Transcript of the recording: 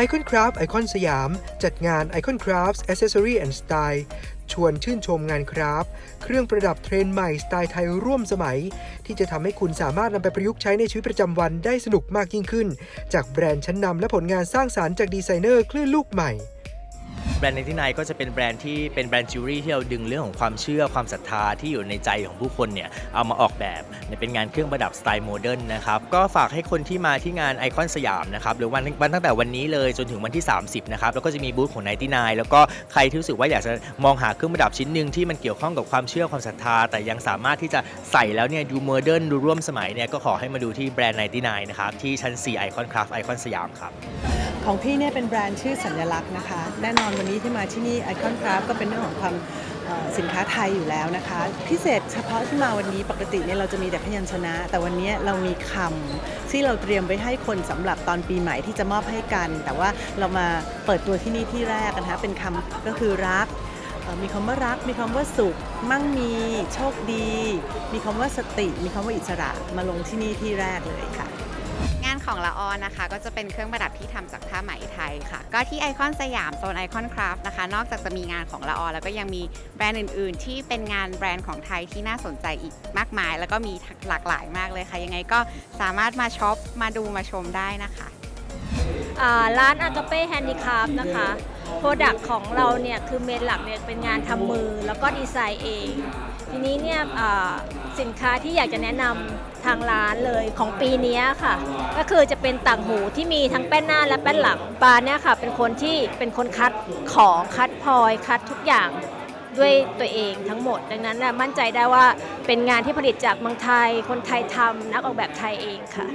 Icon Craft ไอคอนสยาม จัดงาน Icon Crafts Accessory and Style ชวนชื่นชมงานคราฟเครื่องประดับเทรนด์ใหม่สไตล์ไทยร่วมสมัย ที่จะทำให้คุณสามารถนำไปประยุกต์ใช้ในชีวิตประจำวันได้สนุกมากยิ่งขึ้น จากแบรนด์ชั้นนำและผลงานสร้างสารรค์จากดีไซเนอร์คลื่นลูกใหม่ แบรนด์ในที่ไนก็จะเป็นแบรนด์ที่เป็นแบรนด์จิวเวลรี่ที่เราดึงเรื่องของความเชื่อความศรัทธาที่อยู่ในใจของผู้คนเนี่ยเอามาออกแบบเป็นงานเครื่องประดับสไตล์โมเดิร์นนะครับก็ฝากให้คนที่มาที่งานไอคอนสยามนะครับหรือวันวันตั้งแต่วันนี้เลยจนถึงวันที่ 30นะครับแล้วก็จะมีบูธของไนที่ไนแล้วก็ใครที่รู้สึกว่าอยากจะมองหาเครื่องประดับชิ้นหนึ่งที่มันเกี่ยวข้องกับความเชื่อความศรัทธา แต่ยังสามารถที่จะใส่แล้วเนี่ยดูโมเดิร์นดูร่วมสมัยเนี่ยก็ขอให้มาดูที่แบรนด์ไนที่ไนนะครับที่ชั้น4ไอคอนคราฟไอคอนสยามครับ ของพี่เนี่ยเป็นแบรนด์ชื่อสัญลักษณ์นะคะ แน่นอนวันนี้ที่มาที่นี่ไอคอนคราฟก็เป็นเรื่องของความสินค้าไทยอยู่แล้วนะคะ พิเศษเฉพาะที่มาวันนี้ปกติเนี่ยเราจะมีแต่พยัญชนะ แต่วันนี้เรามีคำที่เราเตรียมไว้ให้คนสำหรับตอนปีใหม่ที่จะมอบให้กัน แต่ว่าเรามาเปิดตัวที่นี่ที่แรกนะคะเป็นคำก็คือรักมีคำว่ารัก มีคำว่าสุข มั่งมี โชคดี มีคำว่าสติ มีคำว่าอิสระ มาลงที่นี่ที่แรกเลยค่ะ งานของละออนนะคะ ก็จะเป็นเครื่องประดับที่ทำจากผ้าไหมไทยค่ะ ก็ที่ไอคอนสยามโซนไอคอนคราฟนะคะ นอกจากจะมีงานของละออนแล้วก็ยังมีแบรนด์อื่น ๆ ที่เป็นงานแบรนด์ของไทยที่น่าสนใจอีกมากมาย แล้วก็มีหลากหลายมากเลยค่ะ ยังไงก็สามารถมาช็อปมาดูมาชมได้นะคะ ร้านอากาเป้แฮนดิคราฟนะคะโปรดักของเราเนี่ยคือเมนหลักเนี่ยเป็นงานทำมือแล้วก็ดีไซน์เอง ทีนี้เนี่ยสินค้าที่อยากจะแนะนำทางร้านเลยของปีนี้ค่ะ ก็คือจะเป็นต่างหูที่มีทั้งแป้นหน้าและแป้นหลังปาเนี่ยค่ะเป็นคนที่เป็นคนคัดของคัดพลอยคัดทุกอย่างด้วยตัวเองทั้งหมด ดังนั้นน่ะมั่นใจได้ว่าเป็นงานที่ผลิตจากเมืองไทย คนไทยทำนักออกแบบไทยเองค่ะ